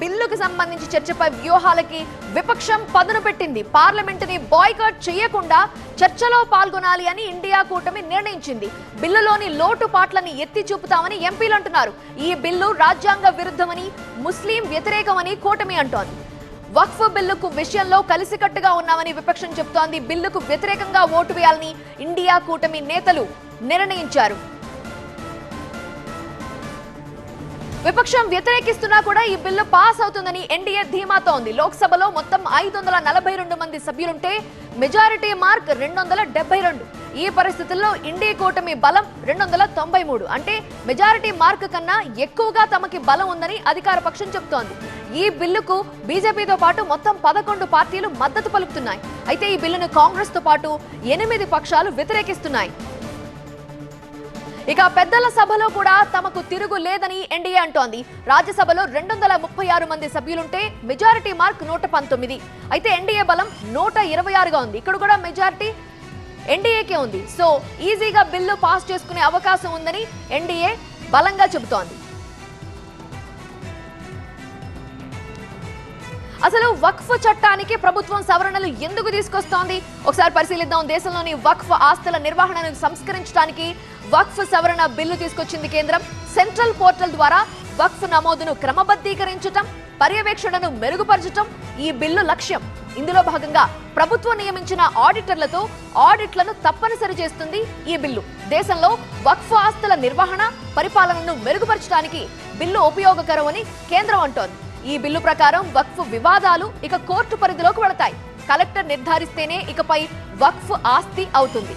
బిల్లుకు సంబంధించి చర్చపై వ్యూహాలకి విపక్షం పదును పెట్టింది. పార్లమెంటుని బాయ్కాట్ చేయకుండా చర్చలో పాల్గొనాలి అని ఇండియా కూటమి నిర్ణయించింది. బిల్లులోని లోటుపాట్లని ఎత్తి చూపుతామని ఎంపీలు అంటున్నారు. ఈ బిల్లు రాజ్యాంగ విరుద్ధమని ముస్లిం వ్యతిరేకమని కూటమి అంటోంది. వక్ఫ్ బిల్లుకు విషయంలో కలిసికట్టుగా ఉన్నామని విపక్షం చెబుతోంది బిల్లుకు వ్యతిరేకంగా ఓటు వేయాలని ఇండియా కూటమి నేతలు నిర్ణయించారు. విపక్షం వ్యతిరేకిస్తున్నా కూడా ఈ బిల్లు పాస్ అవుతుందని ఎన్డీఏ ధీమాతో ఉంది. లోక్సభలో మొత్తం ఐదు వందల నలభై రెండు మంది సభ్యులుంటే మెజారిటీ మార్క్ రెండు వందల డెబ్బై రెండు. ఈ పరిస్థితుల్లో ఇండియా కూటమి బలం రెండు వందల తొంభై మూడు. అంటే మెజారిటీ మార్క్ కన్నా ఎక్కువగా తమకి బలం ఉందని అధికార పక్షం చెబుతోంది. ఈ బిల్లుకు బీజేపీతో పాటు మొత్తం పదకొండు పార్టీలు మద్దతు పలుకుతున్నాయి. అయితే ఈ బిల్లును కాంగ్రెస్తో పాటు ఎనిమిది పక్షాలు వ్యతిరేకిస్తున్నాయి. ఇక పెద్దల సభలో కూడా తమకు తిరుగు లేదని ఎన్డీఏ అంటోంది. రాజ్యసభలో రెండు వందల ముప్పై ఆరు మంది సభ్యులుంటే మెజారిటీ మార్క్ నూట పంతొమ్మిది. అయితే ఎన్డీఏ బలం నూట ఇరవై ఆరుగా ఉంది. ఇక్కడ కూడా మెజారిటీ ఎన్డీఏకే ఉంది. సో ఈజీగా బిల్లు పాస్ చేసుకునే అవకాశం ఉందని ఎన్డీఏ బలంగా చెబుతోంది. అసలు వక్ఫ్ చట్టానికి ప్రభుత్వం సవరణలు ఎందుకు తీసుకొస్తోంది? ఒకసారి పరిశీలిద్దాం. దేశంలోని వక్ఫ్ ఆస్తుల నిర్వహణను సంస్కరించడానికి వక్ఫ్ సవరణ బిల్లు తీసుకొచ్చింది కేంద్రం. సెంట్రల్ పోర్టల్ ద్వారా వక్ఫ్ నమోదును క్రమబద్ధీకరించటం పర్యవేక్షణను మెరుగుపరచటం ఈ బిల్లు లక్ష్యం. ఇందులో భాగంగా ప్రభుత్వం నియమించిన ఆడిటర్లతో ఆడిట్లను తప్పనిసరి చేస్తుంది ఈ బిల్లు. దేశంలో వక్ఫ్ ఆస్తుల నిర్వహణ పరిపాలనను మెరుగుపరచడానికి బిల్లు ఉపయోగకరమని కేంద్రం అంటోంది. ఈ బిల్లు ప్రకారం వక్ఫ్ వివాదాలు ఇక కోర్టు పరిధిలోకి వెళతాయి. కలెక్టర్ నిర్ధారిస్తేనే ఇకపై వక్ఫ్ ఆస్తి అవుతుంది.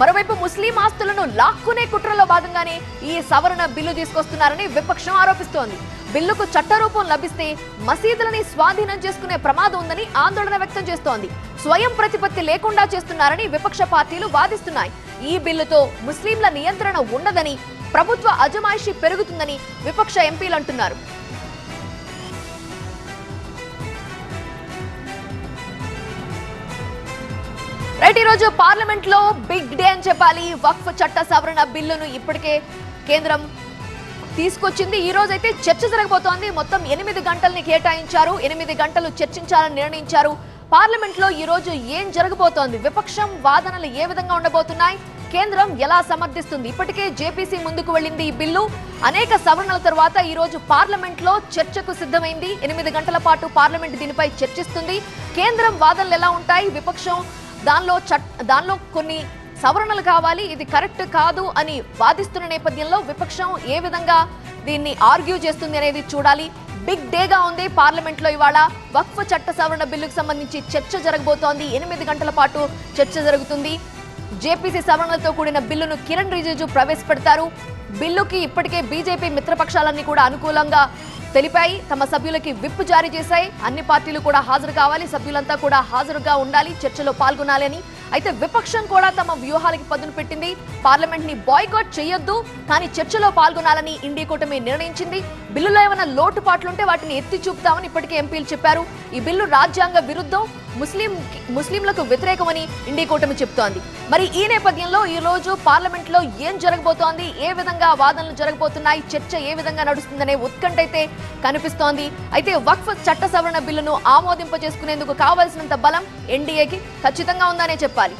మరోవైపు ముస్లిం ఆస్తులను లాక్కునే కుట్రలో భాగంగానే ఈ సవరణ బిల్లు తీసుకొస్తున్నారని విపక్షం ఆరోపిస్తోంది. బిల్లుకు చట్టరూపం లభిస్తే మసీదులని స్వాధీనం చేసుకునే ప్రమాదం ఉందని ఆందోళన వ్యక్తం చేస్తోంది. స్వయం ప్రతిపత్తి లేకుండా చేస్తున్నారని విపక్ష పార్టీలు వాదిస్తున్నాయి. ఈ బిల్లుతో ముస్లింల నియంత్రణ ఉండదని ప్రభుత్వ అజమాయిషీ పెరుగుతుందని విపక్ష ఎంపీలు అంటున్నారు. రైట్ ఈరోజు పార్లమెంట్లో బిగ్ డే అని చెప్పాలి. వక్ఫ్ చట్ట సవరణ బిల్లును ఇప్పటికే కేంద్రం తీసుకొచ్చింది. ఈ రోజు అయితే చర్చ జరగబోతోంది. మొత్తం ఎనిమిది గంటల్ని కేటాయించారు. ఎనిమిది గంటలు చర్చించాలని నిర్ణయించారు. పార్లమెంట్లో ఈ రోజు ఏం జరగబోతోంది? విపక్షం వాదనలు ఏ విధంగా ఉండబోతున్నాయి? కేంద్రం ఎలా సమర్థిస్తుంది? ఇప్పటికే జేపీసీ ముందుకు వెళ్ళింది ఈ బిల్లు. అనేక సవరణల తర్వాత ఈ రోజు పార్లమెంట్లో చర్చకు సిద్ధమైంది. ఎనిమిది గంటల పాటు పార్లమెంట్ దీనిపై చర్చిస్తుంది. కేంద్రం వాదనలు ఎలా ఉంటాయి? విపక్షం దానిలో చట్ దానిలో కొన్ని సవరణలు కావాలి ఇది కరెక్ట్ కాదు అని వాదిస్తున్న నేపథ్యంలో విపక్షం ఏ విధంగా దీన్ని ఆర్గ్యూ చేస్తుంది అనేది చూడాలి. బిగ్ డేగా ఉంది పార్లమెంట్లో ఇవాళ. వక్ఫ్ చట్ట సవరణ బిల్లుకు సంబంధించి చర్చ జరగబోతోంది. ఎనిమిది గంటల పాటు చర్చ జరుగుతుంది. జేపీసీ సవరణలతో కూడిన బిల్లును కిరణ్ రిజిజు ప్రవేశపెడతారు. బిల్లుకి ఇప్పటికే బీజేపీ మిత్రపక్షాలన్నీ కూడా అనుకూలంగా తెలిపాయి. తమ సభ్యులకి విప్ జారీ చేశాయి. అన్ని పార్టీలు కూడా హాజరు కావాలి. సభ్యులంతా కూడా హాజరుగా ఉండాలి. చర్చలో పాల్గొనాలని అయితే విపక్షం కూడా తమ వ్యూహాలకి పదును పెట్టింది. పార్లమెంట్ని బాయ్కాట్ చేయొద్దు. కానీ చర్చలో పాల్గొనాలని ఇండియా కూటమి నిర్ణయించింది. బిల్లులో ఏమైనా లోటుపాట్లుంటే వాటిని ఎత్తి చూపుతామని ఇప్పటికే ఎంపీలు చెప్పారు. ఈ బిల్లు రాజ్యాంగ విరుద్ధం ముస్లిం ముస్లింలకు వ్యతిరేకమని ఇండియా కూటమి చెప్తోంది. మరి ఈ నేపథ్యంలో ఈ రోజు పార్లమెంట్లో ఏం జరగబోతోంది ఏ విధంగా వాదనలు జరగబోతున్నాయి చర్చ ఏ విధంగా నడుస్తుందనే ఉత్కంఠ అయితే కనిపిస్తోంది. అయితే వక్ఫ్ చట్ట సవరణ బిల్లును ఆమోదింప చేసుకునేందుకు కావాల్సినంత బలం ఎన్డీఏకి ఖచ్చితంగా ఉందనే చెప్పాలి.